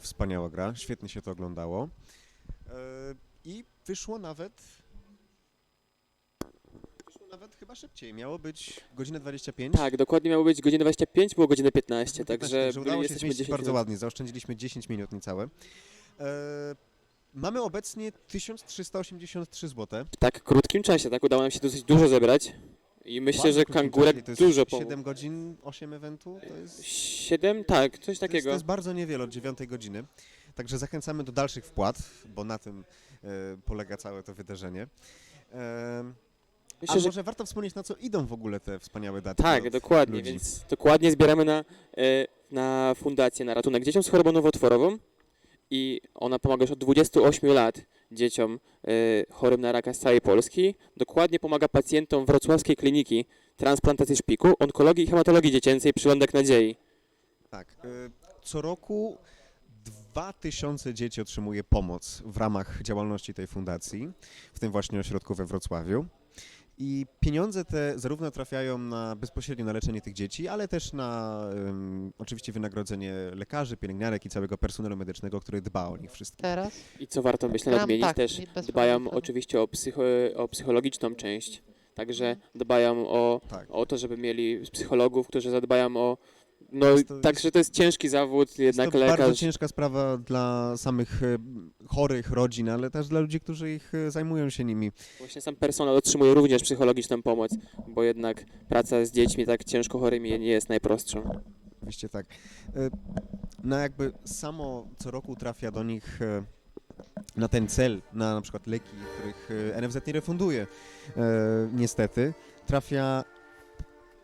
Wspaniała gra, świetnie się to oglądało. E, I wyszło nawet. Wyszło nawet chyba szybciej. Miało być godzinę 25. Tak, dokładnie miało być godzina 25, było godzina 15, także Także byli, udało się jesteśmy zmieścić 10 bardzo minut. ładnie. Zaoszczędziliśmy 10 minut niecałe. E, mamy obecnie 1383 zł. W tak krótkim czasie, tak udało nam się dosyć dużo zebrać i myślę, że kangurek dużo pomógł. 7 godzin, 8 eventów. To jest, 7? Tak, coś to jest, takiego. to jest bardzo niewiele od 9 godziny. Także zachęcamy do dalszych wpłat, bo na tym e, polega całe to wydarzenie. E, a Myślę, że może warto wspomnieć, na co idą w ogóle te wspaniałe daty. tak, od dokładnie, ludzi. więc dokładnie zbieramy na, e, na fundację, na ratunek dzieciom z chorobą nowotworową i ona pomaga już od 28 lat dzieciom e, chorym na raka z całej Polski. Dokładnie pomaga pacjentom wrocławskiej kliniki transplantacji szpiku, onkologii i hematologii dziecięcej Przylądek Nadziei. Tak. y, Co roku 2000 dzieci otrzymuje pomoc w ramach działalności tej fundacji, w tym właśnie ośrodku we Wrocławiu. I pieniądze te zarówno trafiają na bezpośrednio na leczenie tych dzieci, ale też na ym, oczywiście wynagrodzenie lekarzy, pielęgniarek i całego personelu medycznego, który dba o nich wszystkich. Teraz? I co warto myślę nadmienić tak, też, dbają oczywiście o, psycho, o psychologiczną część, także dbają o, Tak. o to, żeby mieli psychologów, którzy zadbają o... No, także to jest ciężki zawód, jednak Jest to bardzo lekarz... ciężka sprawa dla samych e, chorych rodzin, ale też dla ludzi, którzy ich e, zajmują się nimi. Właśnie sam personel otrzymuje również psychologiczną pomoc, bo jednak praca z dziećmi tak ciężko chorymi nie jest najprostszą. Oczywiście tak. E, No jakby samo co roku trafia do nich na ten cel, na na przykład leki, których NFZ nie refunduje, niestety, trafia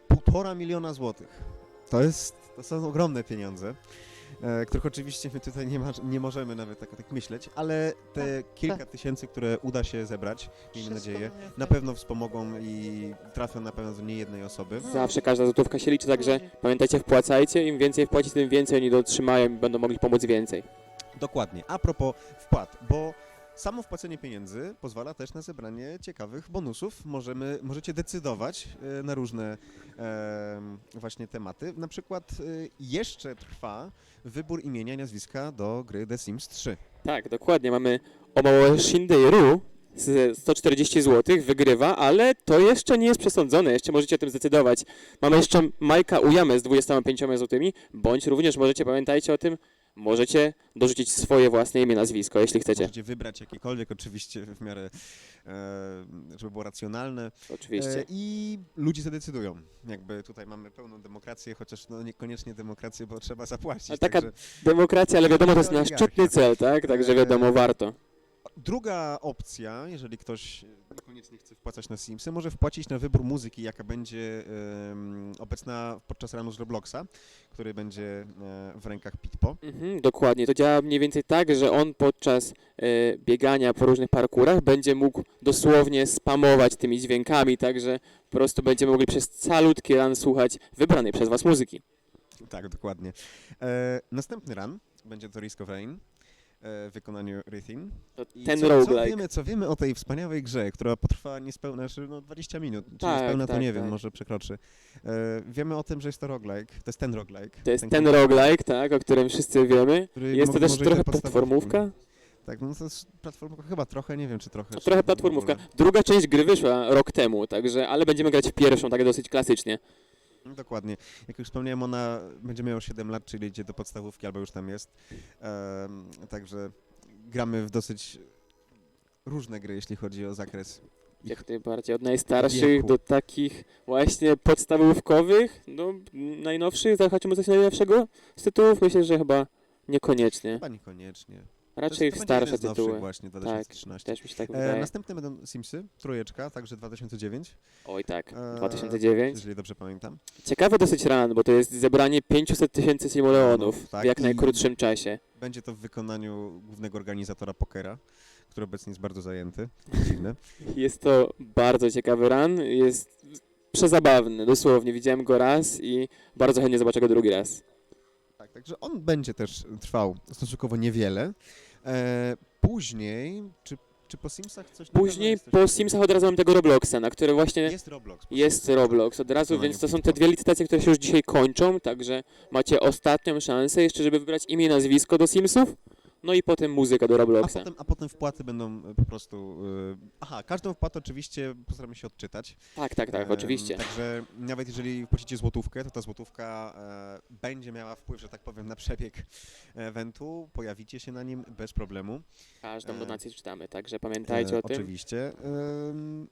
półtora miliona złotych. To jest, to są ogromne pieniądze, e, których oczywiście my tutaj nie, ma, nie możemy nawet tak, tak myśleć, ale te kilka tysięcy, które uda się zebrać, miejmy Wszystko nadzieję, mnie na pewno wspomogą i trafią na pewno do niejednej osoby. Zawsze każda złotówka się liczy, także pamiętajcie, wpłacajcie, im więcej wpłacić, tym więcej oni dotrzymają i będą mogli pomóc więcej. Dokładnie. A propos wpłat, bo samo wpłacenie pieniędzy pozwala też na zebranie ciekawych bonusów. Możemy, możecie decydować e, na różne e, właśnie tematy. Na przykład e, jeszcze trwa wybór imienia i nazwiska do gry The Sims 3. Tak, dokładnie. Mamy Omało Shindeiru z 140 zł, wygrywa, ale to jeszcze nie jest przesądzone, jeszcze możecie o tym zdecydować. Mamy jeszcze Majka Ujamę z 25 zł, bądź również możecie, pamiętajcie o tym, możecie dorzucić swoje własne imię, nazwisko, jeśli chcecie. Możecie wybrać jakiekolwiek, oczywiście w miarę, e, żeby było racjonalne. Oczywiście. E, I ludzie zadecydują. Jakby tutaj mamy pełną demokrację, chociaż no niekoniecznie demokrację, bo trzeba zapłacić. Ale taka także- Demokracja, ale wiadomo, to jest nasz szczytny cel, tak? Także wiadomo, warto. Druga opcja, jeżeli ktoś niekoniecznie chce wpłacać na Simsy, może wpłacić na wybór muzyki, jaka będzie em, obecna podczas ranu z Robloxa, który będzie e, w rękach Pitpo. Mhm, dokładnie. To działa mniej więcej tak, że on podczas e, biegania po różnych parkurach będzie mógł dosłownie spamować tymi dźwiękami, także po prostu będziemy mogli przez calutki ran słuchać wybranej przez Was muzyki. Tak, dokładnie. E, następny run będzie to Risk of Rain e, w wykonaniu Rythin. I ten co, co, roguelike. wiemy, co wiemy o tej wspaniałej grze, która potrwa niespełna, znaczy no 20 minut, czy Tak, niespełna to tak, nie wiem, tak. może przekroczy. E, wiemy o tym, że jest to roguelike, to jest ten roguelike. To jest ten roguelike, tak, o którym wszyscy wiemy. który Jest to mo- też może i trochę podstawówki. platformówka. Tak, no to jest platformówka chyba trochę, nie wiem czy trochę. czy Trochę platformówka. Druga część gry wyszła rok temu, także, ale będziemy grać w pierwszą, tak dosyć klasycznie. No, Dokładnie. Jak już wspomniałem, ona będzie miała 7 lat, czyli idzie do podstawówki albo już tam jest. Em, także gramy w dosyć różne gry, jeśli chodzi o zakres. Jak najbardziej, od najstarszych wieku. do takich właśnie podstawówkowych, no najnowszych, zahaczymy coś najnowszego z tytułów? Myślę, że chyba niekoniecznie. Chyba niekoniecznie. Raczej to w jest- to będzie starsze tytuły. właśnie, 2013. Też mi się tak E, wydaje. następne będą Simsy, trójeczka, także 2009, Oj tak, e, 2009. jeżeli dobrze pamiętam. Ciekawy dosyć ran, bo to jest zebranie 500 tysięcy simoleonów Tak, w jak najkrótszym czasie. Będzie to w wykonaniu głównego organizatora pokera, który obecnie jest bardzo zajęty. Dziwne. Jest to bardzo ciekawy ran, jest przezabawny, dosłownie. Widziałem go raz i bardzo chętnie zobaczę go drugi raz. Tak, także on będzie też trwał stosunkowo niewiele. E, później, czy, czy po Simsach coś Później po? Simsach od razu mam tego Robloxa, na który właśnie Jest Roblox. jest. Roblox od razu, No, więc to są te dwie licytacje, które się już dzisiaj kończą, także macie ostatnią szansę jeszcze, żeby wybrać imię i nazwisko do Simsów, no i potem muzykę do A Robloxa. potem, a potem wpłaty będą e, po prostu. e, Aha, każdą wpłatę oczywiście postaramy się odczytać. Tak, tak, tak, Em, oczywiście. Także nawet jeżeli wpłacicie złotówkę, to ta złotówka e, będzie miała wpływ, że tak powiem, na przebieg eventu. Pojawicie się na nim bez problemu. Każdą e, donację czytamy, także pamiętajcie E, o tym. Oczywiście. Em,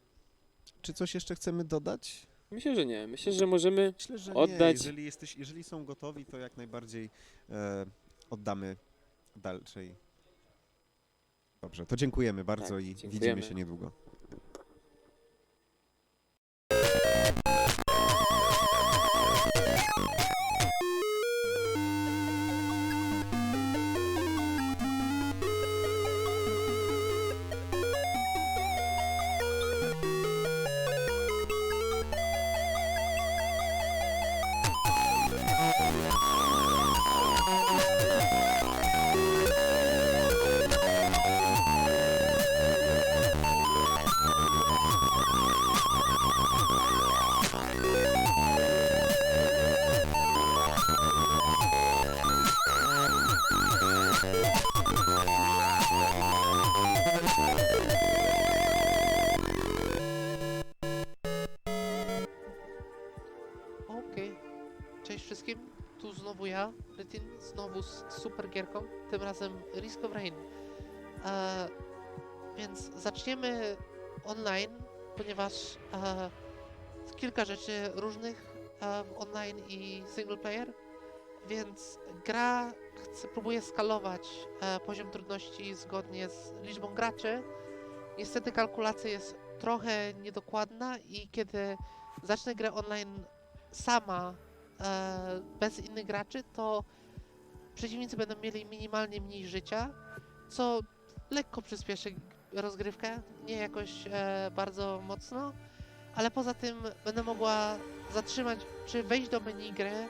czy coś jeszcze chcemy dodać? Myślę, że nie. Myślę, że możemy Myślę, że nie. Oddać- Jeżeli, jesteś, jeżeli są gotowi, to jak najbardziej e, oddamy dalszej. Dobrze, to dziękujemy bardzo Tak, i dziękujemy. widzimy się niedługo. Okej. Cześć wszystkim, tu znowu ja, Rytin, znowu z super gierką, tym razem Risk of Rain. E, więc zaczniemy online, ponieważ e, kilka rzeczy różnych e, online i single player, więc gra chce, próbuje skalować e, poziom trudności zgodnie z liczbą graczy. Niestety kalkulacja jest trochę niedokładna i kiedy zacznę grę online sama, e, bez innych graczy, to przeciwnicy będą mieli minimalnie mniej życia, co lekko przyspieszy rozgrywkę, nie jakoś e, bardzo mocno, ale poza tym będę mogła zatrzymać, czy wejść do menu gry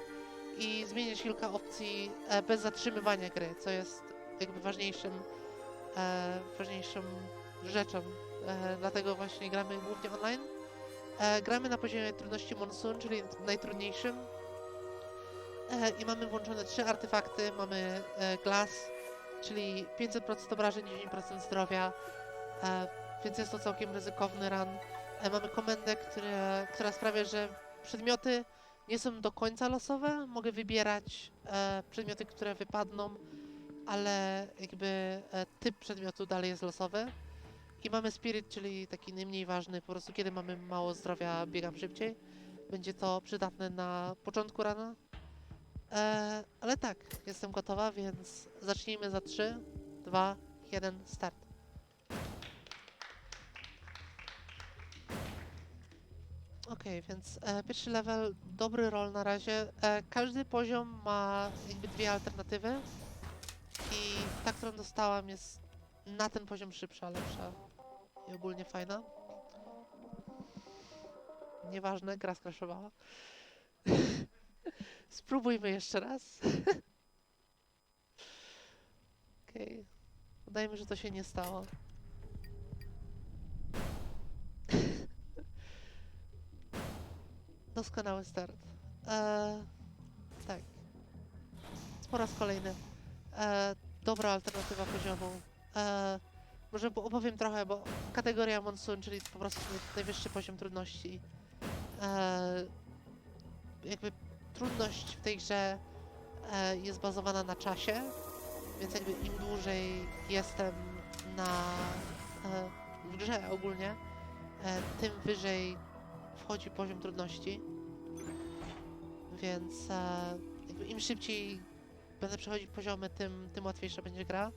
i zmienić kilka opcji e, bez zatrzymywania gry, co jest jakby ważniejszym, e, ważniejszą rzeczą. E, dlatego właśnie gramy głównie online. Gramy na poziomie trudności Monsoon, czyli najtrudniejszym. I mamy włączone trzy artefakty. Mamy Glass, czyli 500% obrażeń, 10% zdrowia, więc jest to całkiem ryzykowny run. Mamy komendę, które, która sprawia, że przedmioty nie są do końca losowe. Mogę wybierać e, przedmioty, które wypadną, ale jakby e, typ przedmiotu dalej jest losowy. I mamy Spirit, czyli taki najmniej ważny, po prostu kiedy mamy mało zdrowia, biegam szybciej. Będzie to przydatne na początku rana. E, ale tak, jestem gotowa, więc zacznijmy za 3, 2, 1, start. Okej, więc e, pierwszy level, dobry roll na razie. E, każdy poziom ma jakby dwie alternatywy. I ta, którą dostałam jest na ten poziom szybsza, lepsza i ogólnie fajna. Nieważne, gra skraszowała. Spróbujmy jeszcze raz. Okej. Się, że to się nie stało. Doskonały start. Eee, tak. Po raz kolejny. Eee, dobra alternatywa poziomu. Eee, może po- opowiem trochę, bo kategoria Monsoon, czyli po prostu naj- najwyższy poziom trudności. Eee, jakby trudność w tej grze e, jest bazowana na czasie, więc jakby im dłużej jestem na e, w grze ogólnie, e, tym wyżej wchodzi poziom trudności. Więc e, im szybciej będę przechodzić poziomy, tym, tym łatwiejsza będzie gra.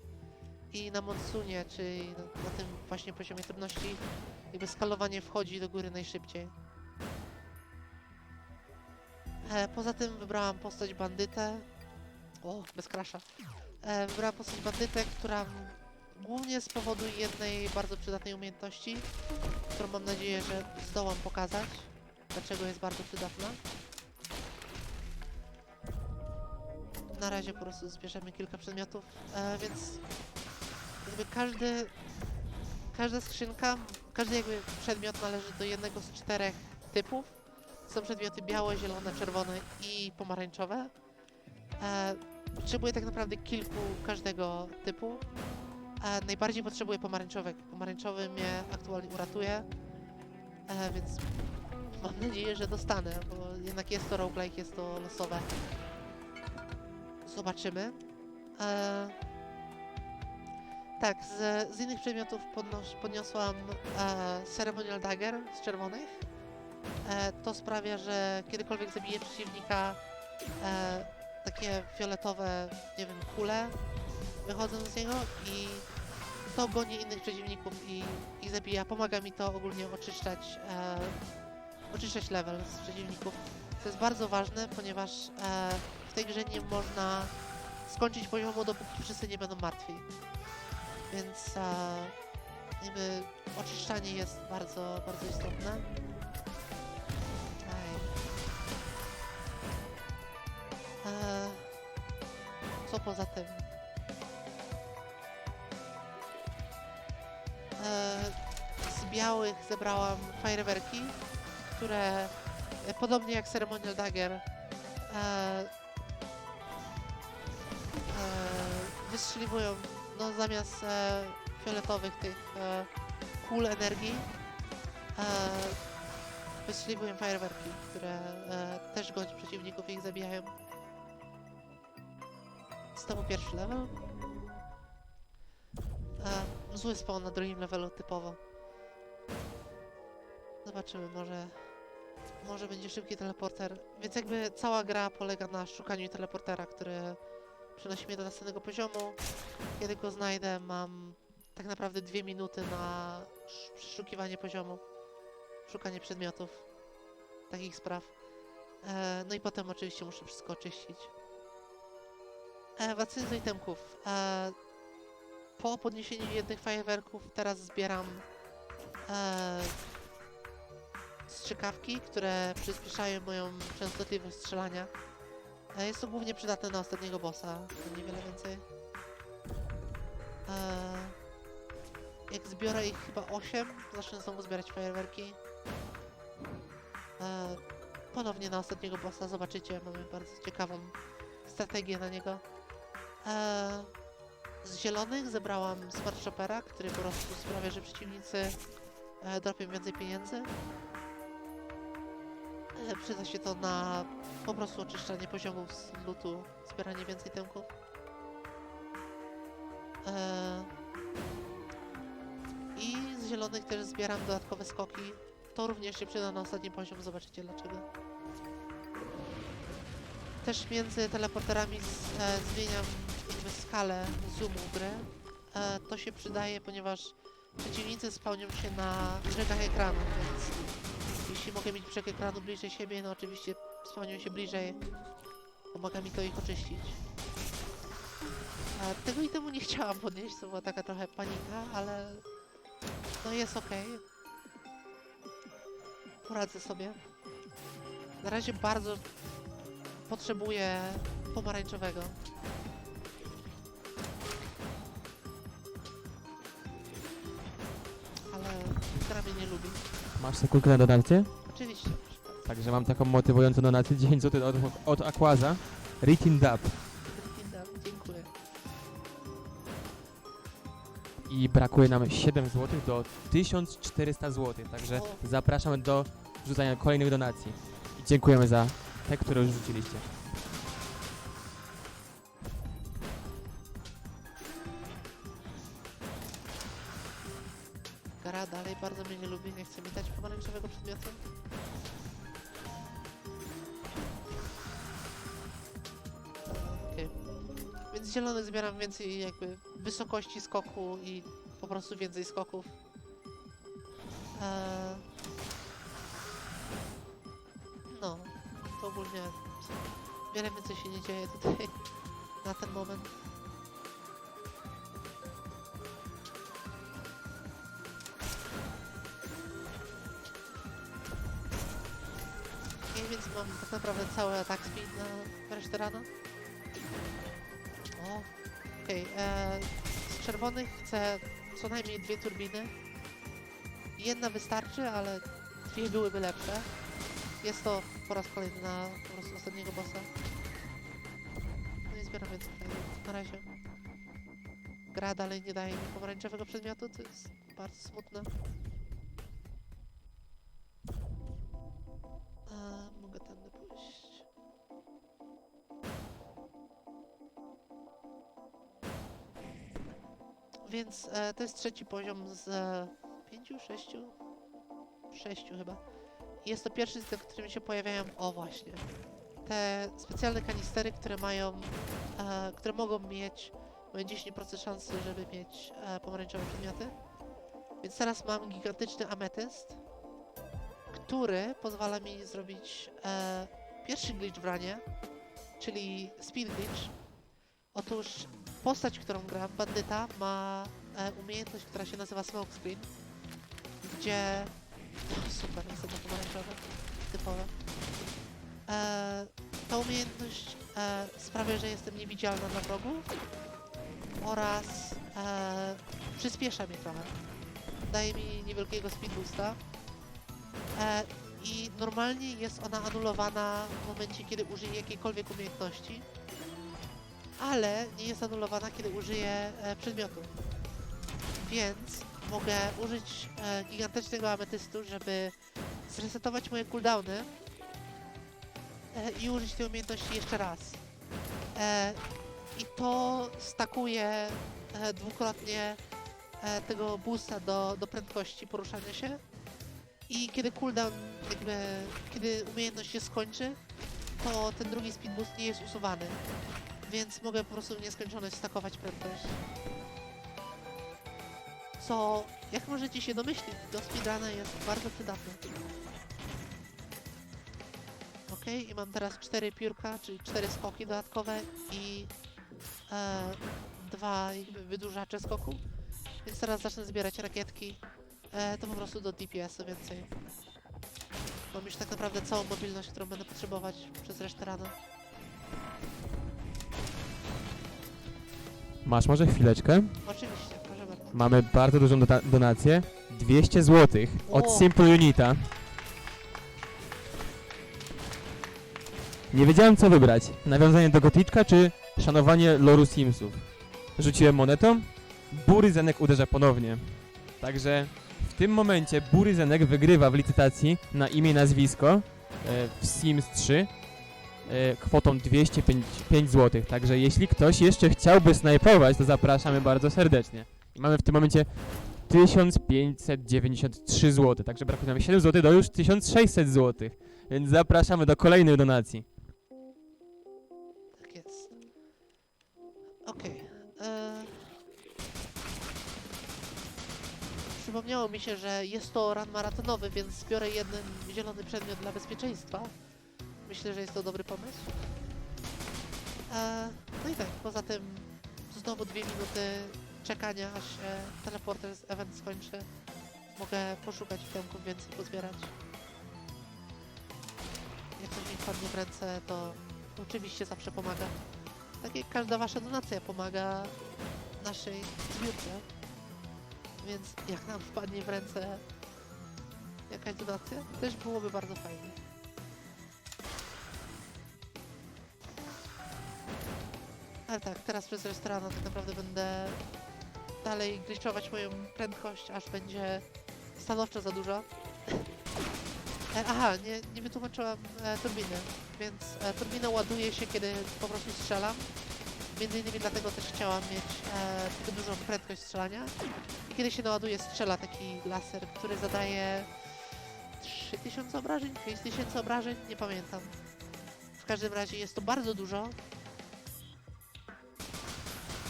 I na Monsunie, czyli na, na tym właśnie poziomie trudności, jakby skalowanie wchodzi do góry najszybciej. E, poza tym wybrałam postać bandytę. O, bez krasza. E, wybrałam postać bandytę, która głównie z powodu jednej bardzo przydatnej umiejętności, którą mam nadzieję, że zdołam pokazać, dlaczego jest bardzo przydatna. Na razie po prostu zbierzemy kilka przedmiotów, e, więc jakby każdy każda skrzynka, każdy jakby przedmiot należy do jednego z czterech typów. Są przedmioty białe, zielone, czerwone i pomarańczowe. E, potrzebuję tak naprawdę kilku każdego typu. E, najbardziej potrzebuję pomarańczowego. Pomarańczowy mnie aktualnie uratuje, e, więc mam nadzieję, że dostanę, bo jednak jest to roguelike, jest to losowe. Zobaczymy. E, tak, z, z innych przedmiotów podnos- podniosłam e, Ceremonial Dagger z czerwonych. E, to sprawia, że kiedykolwiek zabiję przeciwnika, e, takie fioletowe, nie wiem, kule wychodzą z niego i to goni innych przeciwników i, i zabija. Pomaga mi to ogólnie oczyszczać, e, oczyszczać level z przeciwników. To jest bardzo ważne, ponieważ e, w tej grze nie można skończyć poziomu, dopóki wszyscy nie będą martwi. Więc e, jakby oczyszczanie jest bardzo, bardzo istotne. E, co poza tym? Z białych zebrałam fajerwerki, które e, podobnie jak Ceremonial Dagger e, e, wystrzeliwują no zamiast e, fioletowych tych e, kul energii e, wystrzeliwują fajerwerki, które e, też gonią przeciwników i ich zabijają. Znowu pierwszy level. E, zły spawn na drugim levelu typowo. Zobaczymy, może może będzie szybki teleporter. Więc jakby cała gra polega na szukaniu teleportera, który przenosi mnie do następnego poziomu. Kiedy go znajdę, mam tak naprawdę dwie minuty na sz- przeszukiwanie poziomu, szukanie przedmiotów, takich spraw. E, no i potem oczywiście muszę wszystko oczyścić. E, wracając do itemków. E, po podniesieniu jednych fajerwerków teraz zbieram e, strzykawki, które przyspieszają moją częstotliwość strzelania. E, Jest to głównie przydatne na ostatniego bossa, niewiele więcej. Eee, jak zbiorę ich chyba 8, zacznę znowu zbierać fajerwerki. Eee, ponownie na ostatniego bossa, zobaczycie, mamy bardzo ciekawą strategię na niego. Eee, z zielonych zebrałam Smart Shoppera, który po prostu sprawia, że przeciwnicy e, dropią więcej pieniędzy. E, przyda się to na po prostu oczyszczanie poziomów z lootu, zbieranie więcej temków. Eee, I z zielonych też zbieram dodatkowe skoki. To również się przyda na ostatni poziom, zobaczycie dlaczego. Też między teleporterami z, e, zmieniam skalę zoomu gry. E, to się przydaje, ponieważ przeciwnicy spełnią się na brzegach ekranu, więc jeśli mogę mieć brzeg ekranu bliżej siebie, no oczywiście spełnią się bliżej. Pomaga mi to ich oczyścić. A tego i temu nie chciałam podnieść, to była taka trochę panika, ale no jest okej. Poradzę sobie. Na razie bardzo potrzebuję pomarańczowego. Mnie nie lubi. Masz sekundkę na donację? Oczywiście. bardzo. Także mam taką motywującą donację 10 zł od, od Aquaza. Ritin Dub. Dziękuję. I brakuje nam 7 zł do 1400 zł. Także O. zapraszamy do rzucania kolejnych donacji. I dziękujemy za te, które już rzuciliście. Zbieram więcej jakby wysokości skoku i po prostu więcej skoków. Eee... No, to ogólnie wiele więcej się nie dzieje tutaj na ten moment. Więc mam tak naprawdę cały atak speed na resztę rana. E, z czerwonych chcę co najmniej dwie turbiny. jedna wystarczy, ale dwie byłyby lepsze. Jest to po raz kolejny na po prostu ostatniego bossa. No i zbieram więcej fragmentów. Na razie. Gra dalej nie daje mi pomarańczowego przedmiotu, to jest bardzo smutne. Więc e, to jest trzeci poziom z e, pięciu, sześciu? Sześciu chyba. Jest to pierwszy, z w którym się pojawiają, o właśnie, te specjalne kanistery, które mają, e, które mogą mieć, mają 10% szansy, żeby mieć e, pomarańczowe przedmioty. Więc teraz mam gigantyczny ametyst, który pozwala mi zrobić e, pierwszy glitch w ranie, czyli speed glitch. Otóż postać, którą gram, bandyta, ma e, umiejętność, która się nazywa smokescreen, gdzie... Super, jest to pomarańczowe, typowe. E, ta umiejętność e, sprawia, że jestem niewidzialna dla wrogów oraz e, przyspiesza mnie trochę. Daje mi niewielkiego speed boosta. E, I normalnie jest ona anulowana w momencie, kiedy użyję jakiejkolwiek umiejętności ale nie jest anulowana, kiedy użyję e, przedmiotu. Więc mogę użyć e, gigantycznego ametystu, żeby zresetować moje cooldowny e, i użyć tej umiejętności jeszcze raz. I to stakuje dwukrotnie tego boosta do, do prędkości poruszania się. I kiedy cooldown, jakby, kiedy umiejętność się skończy, to ten drugi speed boost nie jest usuwany więc mogę po prostu w nieskończoność stakować prędkość. Co, jak możecie się domyślić, do speedruna jest bardzo przydatne. Ok, i mam teraz cztery piórka, czyli cztery skoki dodatkowe i e, dwa jakby wydłużacze skoku. Więc teraz zacznę zbierać rakietki. E, to po prostu do DPS-u więcej. Mam już tak naprawdę całą mobilność, którą będę potrzebować przez resztę rana. Masz może chwileczkę? Oczywiście, bardzo. Mamy bardzo dużą dota- donację. 200 zł od O! Simple Unita. Nie wiedziałem co wybrać. Nawiązanie do Goticzka czy szanowanie loru Simsów. Rzuciłem monetą. Bury Zenek uderza ponownie. Także w tym momencie Bury Zenek wygrywa w licytacji na imię i nazwisko e, w Sims 3 e, kwotą 205 zł. Także jeśli ktoś jeszcze chciałby snajpować, to zapraszamy bardzo serdecznie. Mamy w tym momencie 1593 zł, także brakuje nam 7 zł do już 1600 zł. Więc zapraszamy do kolejnej donacji. Tak jest. Okej. e, Przypomniało mi się, że jest to run maratonowy, więc zbiorę jeden zielony przedmiot dla bezpieczeństwa. Myślę, że jest to dobry pomysł. E, no i tak, poza tym znowu dwie minuty czekania, aż się teleporter z event skończy. Mogę poszukać itemków więcej, pozbierać. Jak coś mi wpadnie w ręce, to oczywiście zawsze pomaga. Tak jak każda wasza donacja pomaga naszej zbiórce. Więc jak nam wpadnie w ręce jakaś donacja, też byłoby bardzo fajnie. Ale tak, teraz przez restaurant tak naprawdę będę dalej glitchować moją prędkość, aż będzie stanowczo za dużo. E, Aha, nie, nie wytłumaczyłam e, turbiny, więc e, turbina ładuje się, kiedy po prostu strzelam. Między innymi dlatego też chciałam mieć e, dużą prędkość strzelania. I kiedy się naładuje, strzela taki laser, który zadaje 3000 obrażeń, 5000 obrażeń, nie pamiętam. W każdym razie jest to bardzo dużo.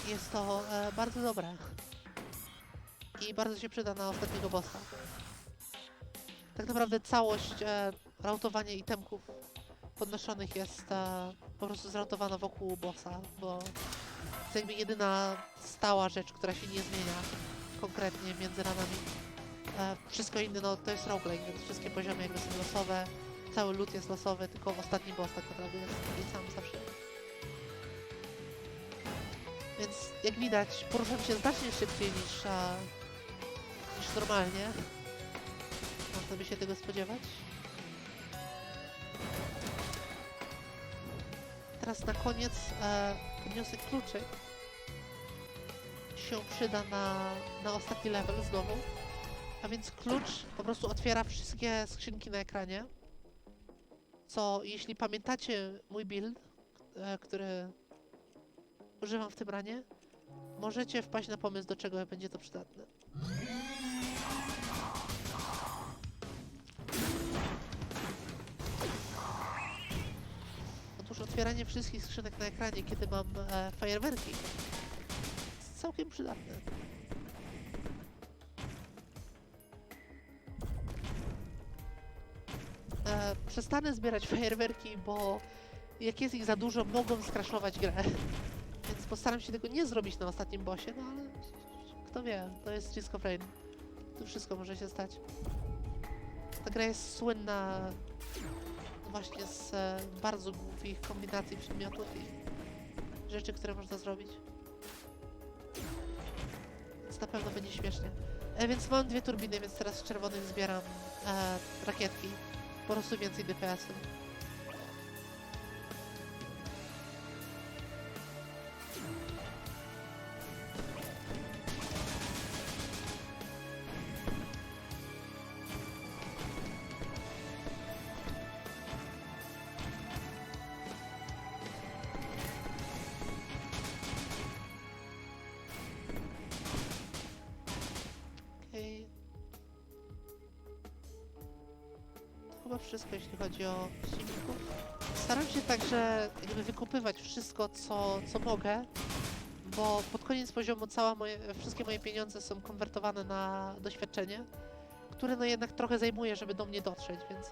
Jest to e, bardzo dobre. I bardzo się przyda na ostatniego bossa. Tak naprawdę całość e, rautowania itemków podnoszonych jest e, po prostu zrautowana wokół bossa, bo to jakby jedyna stała rzecz, która się nie zmienia konkretnie między ranami. E, wszystko inne no, to jest roguelike, więc wszystkie poziomy jakby są losowe, cały loot jest losowy, tylko ostatni boss tak naprawdę jest sam zawsze. Więc jak widać, poruszam się znacznie szybciej niż, e, niż normalnie. można by się tego spodziewać. Teraz na koniec e, podniosę kluczyk. Się przyda na, na ostatni level znowu. A więc klucz po prostu otwiera wszystkie skrzynki na ekranie. Co, jeśli pamiętacie mój build, e, który używam w tym ranie, możecie wpaść na pomysł, do czego będzie to przydatne. Otóż otwieranie wszystkich skrzynek na ekranie, kiedy mam e, fajerwerki, jest całkiem przydatne. E, przestanę zbierać fajerwerki, bo jak jest ich za dużo, mogą skraszować grę. Postaram się tego nie zrobić na ostatnim bossie, no ale kto wie, to jest Risk of Rain. Tu wszystko może się stać. Ta gra jest słynna właśnie z e, bardzo głupich kombinacji przedmiotów i rzeczy, które można zrobić. Więc na pewno będzie śmiesznie. E, więc mam dwie turbiny, więc teraz z czerwonych zbieram e, rakietki. Po prostu więcej DPS-u. Chyba wszystko, jeśli chodzi o silników. Staram się także jakby wykupywać wszystko, co, co mogę, bo pod koniec poziomu cała moje, wszystkie moje pieniądze są konwertowane na doświadczenie, które no jednak trochę zajmuje, żeby do mnie dotrzeć, więc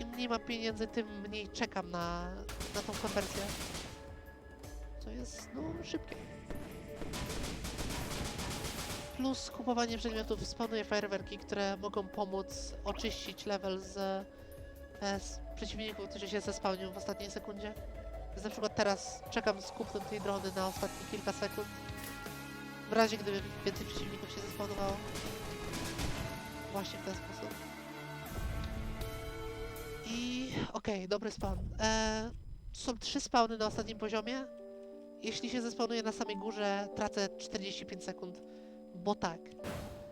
im mniej mam pieniędzy, tym mniej czekam na, na tą konwersję. Co jest, no, szybkie. Plus kupowanie przedmiotów spełnuje fajerwerki, które mogą pomóc oczyścić level z, z przeciwników, którzy się zespałnią w ostatniej sekundzie. Więc na przykład teraz czekam z kupnem tej drony na ostatnie kilka sekund. W razie gdyby więcej przeciwników się zespawnowało. Właśnie w ten sposób. I okej, dobry spawn. E, są trzy spawny na ostatnim poziomie. Jeśli się zespawnuje na samej górze, tracę 45 sekund bo tak.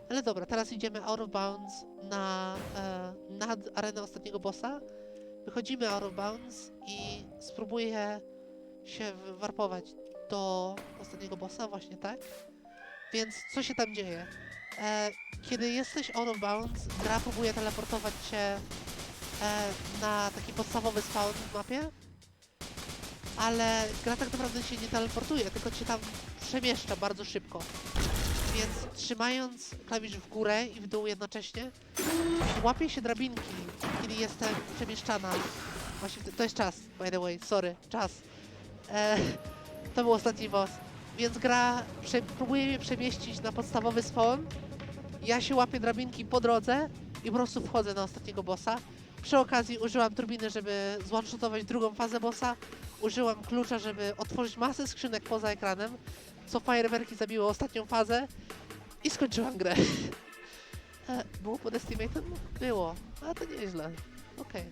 Ale dobra, teraz idziemy out of bounds na, e, nad arenę ostatniego bossa. Wychodzimy out of bounds i spróbuję się warpować do ostatniego bossa, właśnie tak. Więc co się tam dzieje? E, kiedy jesteś out of bounds, gra próbuje teleportować cię e, na taki podstawowy spawn w mapie, ale gra tak naprawdę się nie teleportuje, tylko cię tam przemieszcza bardzo szybko. Trzymając klawisz w górę i w dół jednocześnie, łapię się drabinki, kiedy jestem przemieszczana. Właśnie to- jest czas, by the way, sorry, czas. E, to był ostatni boss. Więc gra próbuje mnie przemieścić na podstawowy spawn. Ja się łapię drabinki po drodze i po prostu wchodzę na ostatniego bossa. Przy okazji użyłam turbiny, żeby zwanshotować drugą fazę bossa. Użyłam klucza, żeby otworzyć masę skrzynek poza ekranem co fajerwerki zabiło ostatnią fazę i skończyłam grę. E, Było pod estimatem? Było, ale to nieźle. Okej.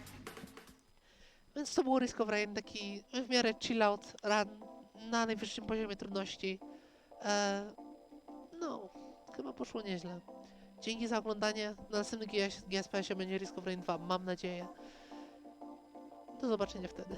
Więc to było Risk of Rain, taki w miarę chill out run na najwyższym poziomie trudności. E, no, chyba poszło nieźle. Dzięki za oglądanie. Na następnym GS, GSPS będzie Risk of Rain 2, mam nadzieję. Do zobaczenia wtedy.